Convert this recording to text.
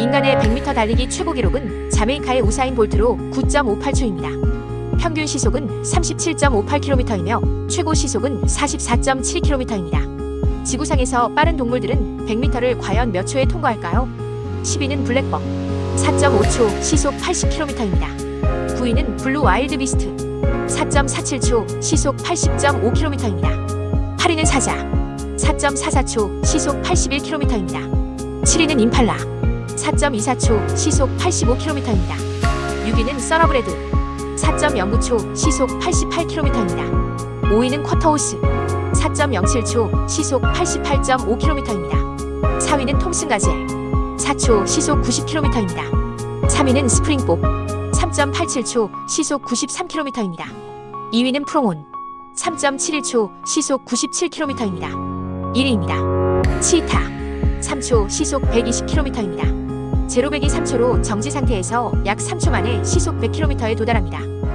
인간의 100m 달리기 최고 기록은 자메이카의 우사인 볼트로 9.58초입니다. 평균 시속은 37.58km이며 최고 시속은 44.72km입니다. 지구상에서 빠른 동물들은 100m를 과연 몇 초에 통과할까요? 10위는 블랙벅 4.5초 시속 80km입니다. 9위는 블루 와일드 비스트 4.47초 시속 80.5km입니다. 8위는 사자 4.44초 시속 81km입니다. 7위는 임팔라 4.24초 시속 85km입니다. 6위는 서러브레드 4.09초 시속 88km입니다. 5위는 쿼터호스 4.07초 시속 88.5km입니다. 4위는 톰슨 가젤 4초 시속 90km입니다. 3위는 스프링복 3.87초 시속 93km입니다. 2위는 프롱온 3.71초 시속 97km입니다. 1위입니다. 치타 3초 시속 120km입니다. 제로백이 3초로 정지 상태에서 약 3초 만에 시속 100km에 도달합니다.